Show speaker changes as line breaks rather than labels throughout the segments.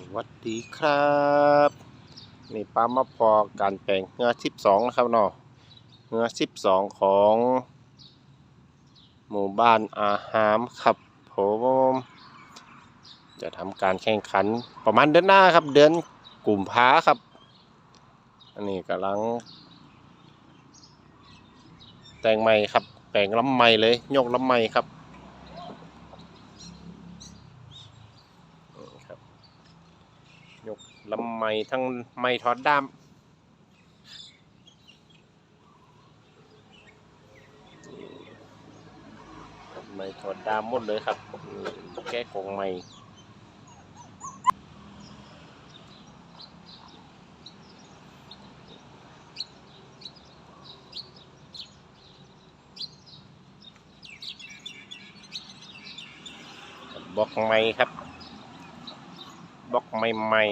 สวัสดีครับนี่ป้ามาพอการแปลงเงือสิบสองนะครับเนาะเงือสิบสองของ หมู่บ้านอาหามครับผมจะทำการแข่งขันประมาณเดือนหน้าครับ เดือนกลุ่มภาครับ อันนี้กำลัง แต่งใหม่ครับแต่งลำใหม่เลย ยกลำใหม่ครับ นี่ครับ ยกลำไม้ทั้งไม้ทอดด้าม ไม้ทอดด้ามหมดเลยครับ แก้กงไม้บอกไม้ครับ ล็อกใหม่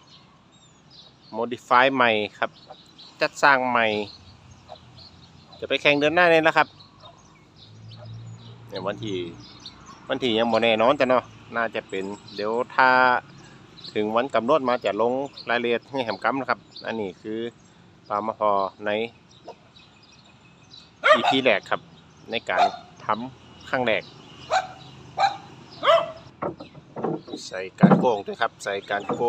ๆ modify ใหม่ครับ จัดสร้างใหม่ จะไปแข่งเดือนหน้าเนี่ยแล้วครับเนี่ยวันที่วันที่ยังบ่แน่นอนแต่เนาะน่าจะเป็นเดี๋ยวถ้าถึงวันกำหนดมาจะลงรายละเอียดให้แหมกำนะครับ อันนี้คือปลามาพอใน EP แรกครับ ในการทำครั้งแรก ใส่การโกงด้วยครับ ใส่การโก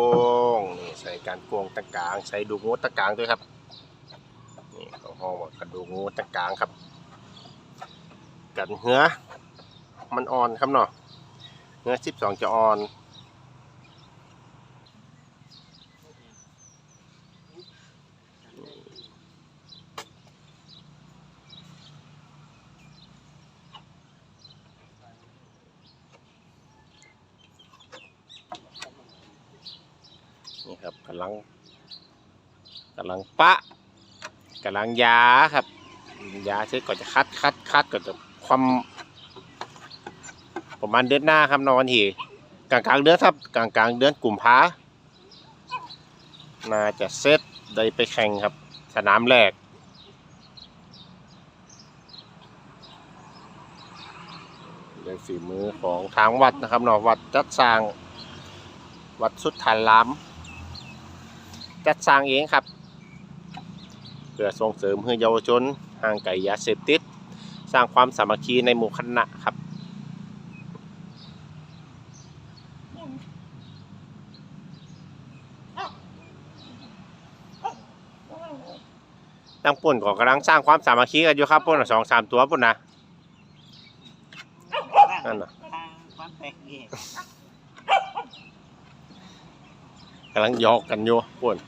งนี่ใส่การโกงตะกาง ใส่ดูงูตะกางด้วยครับนี่เขาห้องว่ากระดูงูตะกางครับ กันเหือมันอ่อนครับเนาะเหือสิบสองจะอ่อน กำลังกำลังปะกำลังยาครับ ยาเสร็จก็จะคัดคัดคัดก็จะความประมาณเดือนหน้าครับนอนทีกลางกลางเดือนครับกลางกลางเดือนกลุ่มภาน่าจะเซตได้ไปแข่งครับ สนามแรกเป็นฝีมือของทางวัดนะครับเนาะวัดจัดสร้าง วัดสุดทานลาม จัดสร้างเองครับ เพื่อส่งเสริมให้เยาวชนห่างไกลยาเสพติด สร้างความสามัคคีในหมู่คณะครับตั้งปุ่นก็กำลังสร้างความสามัคคีกันอยู่ครับปุ่นสองสามตัวปุ่นนะนั่นน่ะ
ความแปลกเอง
กำลังยอกกันอยู่ป่น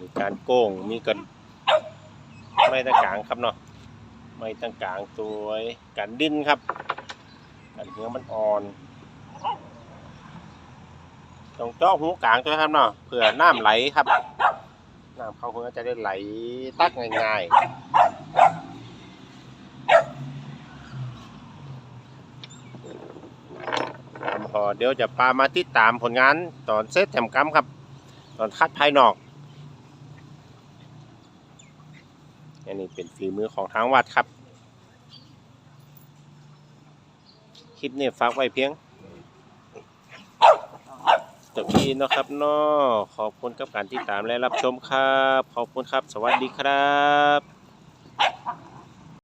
มีการโก้งมีกันไม่ตะกลางครับเนาะไม่ตะกลางตัวกันดิ้นครับกันเนื้อมันอ่อนต้องเจาะหูกลางด้วยครับเนาะเผื่อน้ำไหลครับ น้ำเข้าหัวจะได้ไหลตักง่ายๆพอเดี๋ยวจะปามาติดตามผลงานตอนเซตแถมกรรมครับ ตอนคัดภายนอก อันนี้เป็นฝีมือของทางวัดครับ คลิปนี้ฝากไว้เพียง จบที่นะครับนอขอบคุณกับการติดตามและรับชมครับ ขอบคุณครับ สวัสดีครับ